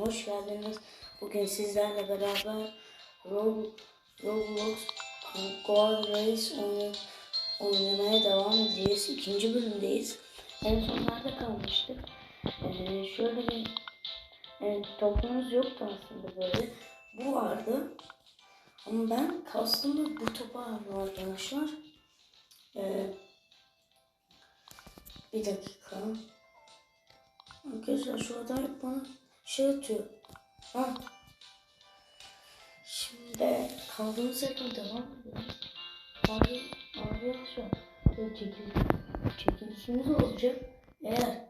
hoş geldiniz. Bugün sizlerle beraber Rob- Roblox Goal Race oyun, oynamaya devam edeceğiz. İkinci bölümdeyiz. En son nerede kalmıştık? Ee, şöyle bir evet, topumuz yoktu aslında böyle. Bu vardı. Ama ben kastım bu topa aldım arkadaşlar. Ee, bir dakika. Arkadaşlar şu adam bana şey atıyor. Ha. Şimdi kaldığımız yerden devam edelim. Abi, abi çekil, çekilişimiz olacak. Eğer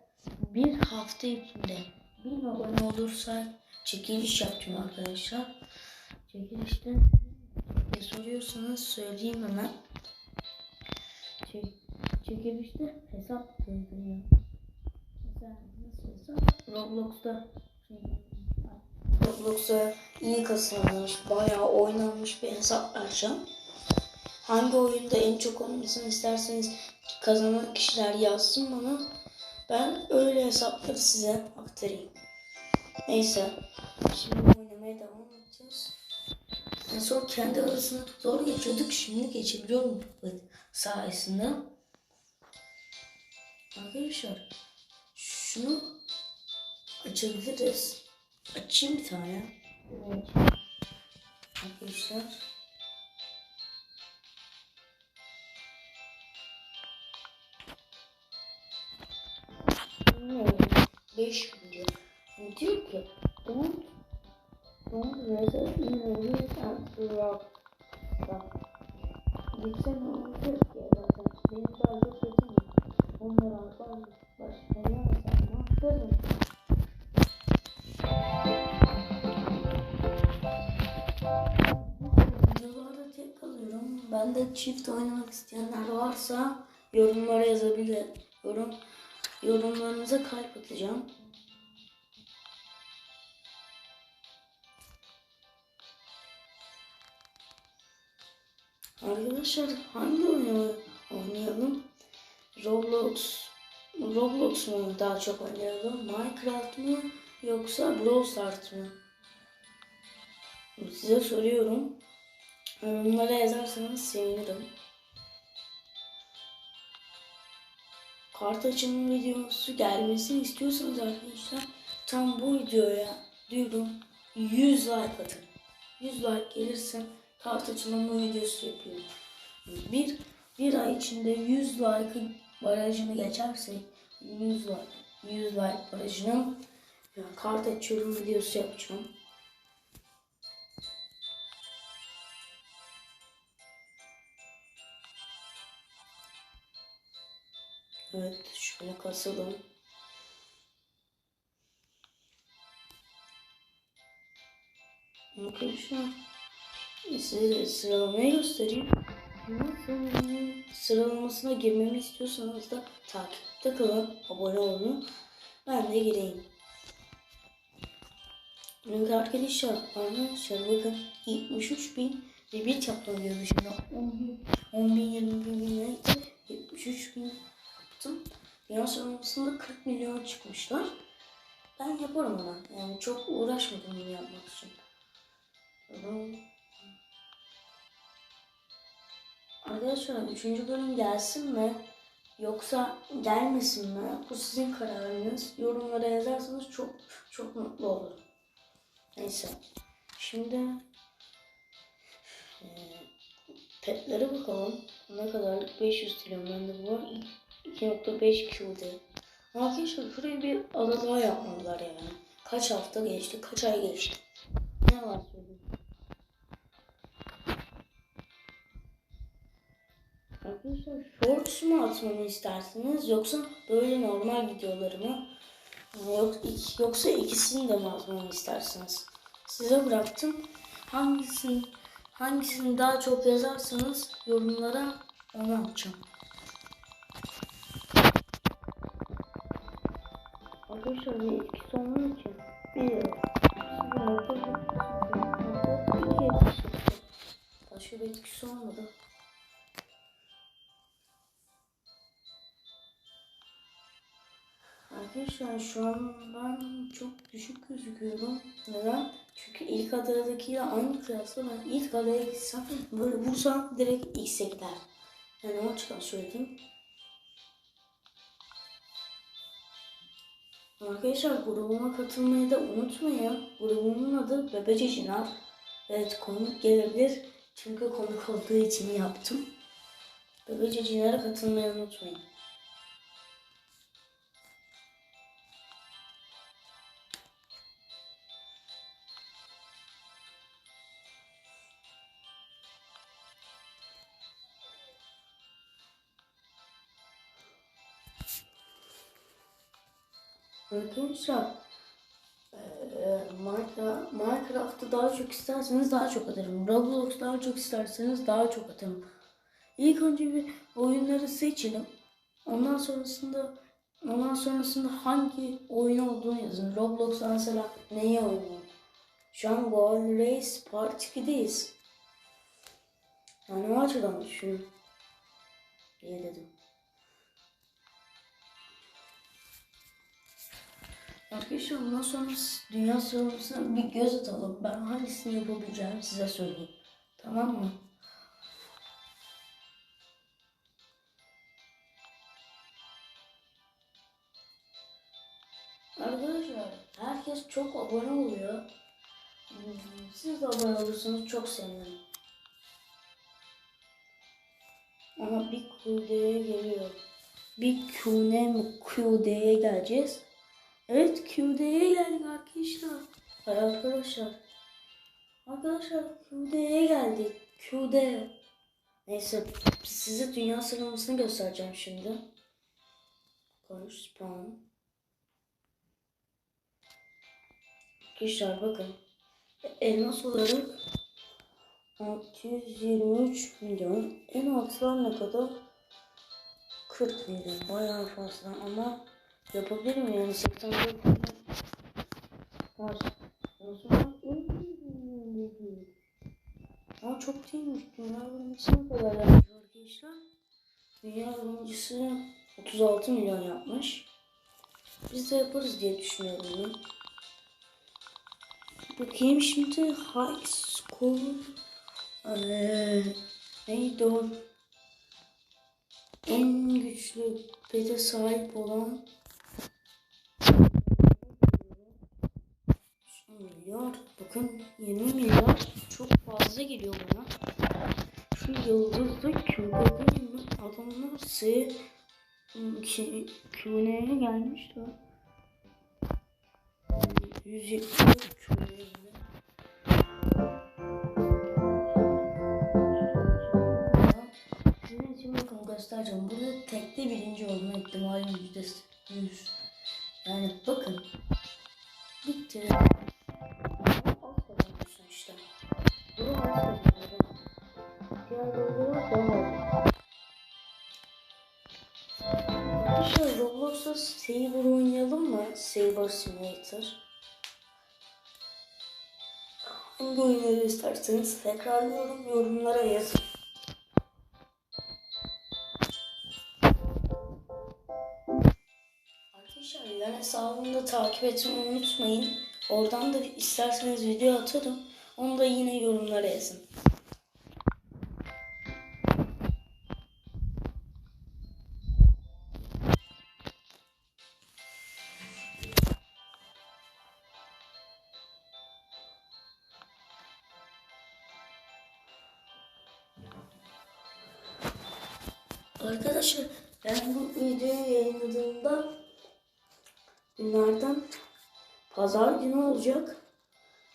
bir hafta içinde bin abone olursak çekiliş yapacağım arkadaşlar. Çekilişte ne soruyorsanız söyleyeyim hemen. Çek, çekilişte hesap yazıyor. Mesela nasıl hesap? Roblox'ta Roblox'a iyi kasılmış, bayağı oynanmış bir hesap vereceğim. Hangi oyunda en çok olmasını isterseniz kazanan kişiler yazsın bana. Ben öyle hesapları size aktarayım. Neyse. Şimdi oynamaya devam edeceğiz. En son kendi arasında zor geçiyorduk. Şimdi geçebiliyorum bu sayesinde. Arkadaşlar şunu açabiliriz. Açayım bir tane. Evet. Arkadaşlar. Ne? 5 milyon. Ne diyor ki? Don't, don't resort in the wheels and rock. Bak. Yüksek olacak ya zaten. Benim daha çok kötü Onları aldım. Çift oynamak isteyenler varsa yorumlara yazabilir. Yorum yorumlarınıza kalp atacağım. Arkadaşlar hangi oyunu oynayalım? Roblox Roblox mu daha çok oynayalım? Minecraft mı yoksa Brawl Stars mı? Size soruyorum. Yorumlara yazarsanız sevinirim. Kart açımı videosu gelmesini istiyorsanız arkadaşlar tam bu videoya diyorum 100 like atın. 100 like gelirse kart açılımı videosu yapıyorum. Bir, bir ay içinde 100 like'ın barajını geçersek 100 like, 100 like barajını yani kart açıyorum videosu yapacağım. Evet, şöyle kasalım. Arkadaşlar, size sıralamayı göstereyim. Sıralamasına girmemi istiyorsanız da takipte kalın, abone olun. Ben de gireyim. Evet arkadaşlar, arkadaşlar bakın 73 bin yaptım diyor dışında. 10 bin, 10 bin, 20 bin, 73 bin. Dünya sıralamasında 40 milyon çıkmışlar. Ben yaparım ama. Yani çok uğraşmadım bunu yapmak için. Arkadaşlar 3. bölüm gelsin mi? Yoksa gelmesin mi? Bu sizin kararınız. Yorumlara yazarsanız çok çok mutlu olurum. Neyse. Şimdi petlere bakalım. Ne kadarlık 500 kilo bende bu var. 2.5 kilo değil. Arkadaşlar şuraya bir ada daha yapmalılar yani. Kaç hafta geçti, kaç ay geçti. Ne var söyleyeyim. Arkadaşlar shorts mu atmamı istersiniz yoksa böyle normal videolarımı yok, yoksa ikisini de mi atmamı istersiniz? Size bıraktım. Hangisini hangisini daha çok yazarsanız yorumlara onu atacağım. Arkadaşlar bir etkisi onun için bir Başka bir etkisi olmadı. Arkadaşlar şu an ben çok düşük gözüküyorum. Neden? Çünkü ilk adadakiyle aynı kıyasla ben ilk adaya gitsem böyle vursam direkt X'e gider. Yani o açıdan söyledim. Arkadaşlar grubuma katılmayı da unutmayın. Grubumun adı Bebece Cinar. Evet komik gelebilir. Çünkü komik olduğu için yaptım. Bebece Cinar'a katılmayı unutmayın. Arkadaşlar Minecraft'ı daha çok isterseniz daha çok atarım. Roblox daha çok isterseniz daha çok atarım. İlk önce bir oyunları seçelim. Ondan sonrasında ondan sonrasında hangi oyun olduğunu yazın. Roblox'ta mesela neyi oynuyor? Şu an Goal Race Part 2'deyiz. Yani o açıdan düşünün. İyi dedim. Arkadaşlar ondan sonra dünya sıralamasına bir göz atalım. Ben hangisini yapabileceğimi size söyleyeyim. Tamam mı? Arkadaşlar herkes çok abone oluyor. Siz de abone olursanız çok sevinirim. Ama bir QD'ye geliyor. Bir QN mi QD'ye geleceğiz. Evet QD'ye geldik arkadaşlar. Hayır arkadaşlar. Arkadaşlar QD'ye geldik. QD. Neyse size dünya sıralamasını göstereceğim şimdi. Konuş spawn. Arkadaşlar bakın. Elmas olarak 623 milyon. En altlar ne kadar? 40 milyon. Bayağı fazla ama yapabilir miyim yani 84 milyon var. Zaman ama çok değilmiş. Dünya birincisi ne kadar yapmış arkadaşlar? Dünya birincisi 36 milyon yapmış. Biz de yaparız diye düşünüyorum ben. Bakayım şimdi high score ee, neydi o? En güçlü pete sahip olan Bakın 20 milyar çok fazla geliyor bana. Şu yıldızlı mi? Adamlar S Q'neye gelmiş de. 174 Q'neye Sizin için bakın göstereceğim. Burada tekte birinci olma ihtimali yüzde yüz. Yani bakın. Bitti. Saber oynayalım mı? Saber Simulator. Hangi oyunları isterseniz tekrarlıyorum yorumlara yazın. Arkadaşlar yan hesabımı da takip etmeyi unutmayın. Oradan da isterseniz video atarım. Onu da yine yorumlara yazın. Arkadaşlar ben bu videoyu yayınladığımda günlerden pazar günü olacak.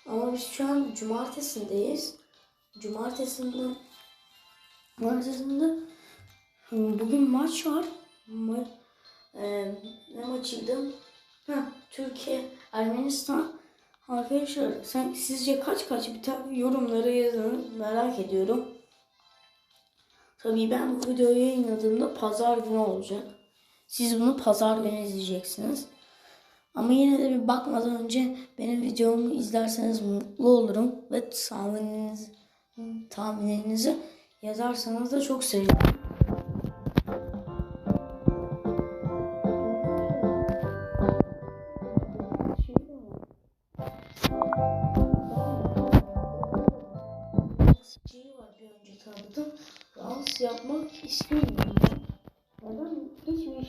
Ama biz şu an cumartesindeyiz. Cumartesinde cumartesinde bugün maç var. Ma e, ne maçıydı? Ha, Türkiye Ermenistan. Arkadaşlar sen sizce kaç kaç biter yorumlara yazın merak ediyorum. Tabii ben bu videoyu yayınladığımda pazar günü olacak. Siz bunu pazar günü izleyeceksiniz. Ama yine de bir bakmadan önce benim videomu izlerseniz mutlu olurum. Ve tahmininizi, tahminlerinizi yazarsanız da çok sevinirim. Ücretsiz yapmak istemiyorum ben. Neden? Hiçbir iyi bir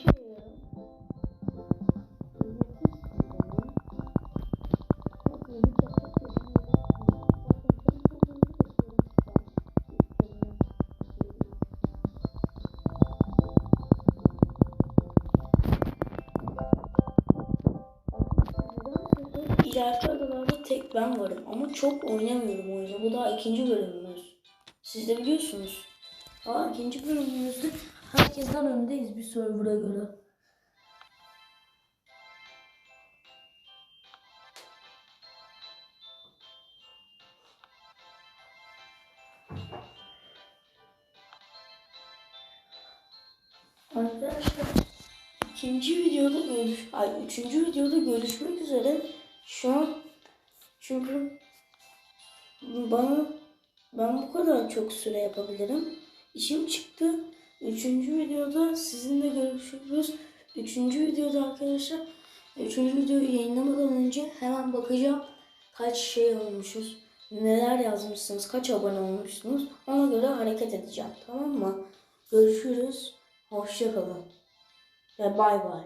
İleriki adalarda tek ben varım ama çok oynamıyorum oyunu. Bu daha ikinci bölümümüz. Siz de biliyorsunuz. Aa ikinci bölümümüzde herkesten öndeyiz bir server'a göre. Arkadaşlar ikinci videoda görüş, ay üçüncü videoda görüşmek üzere. Şu an çünkü bana ben bu kadar çok süre yapabilirim. İşim çıktı. Üçüncü videoda sizinle görüşürüz. Üçüncü videoda arkadaşlar üçüncü videoyu yayınlamadan önce hemen bakacağım kaç şey olmuşuz. Neler yazmışsınız, kaç abone olmuşsunuz. Ona göre hareket edeceğim. Tamam mı? Görüşürüz. Hoşça kalın. Ve bay bay.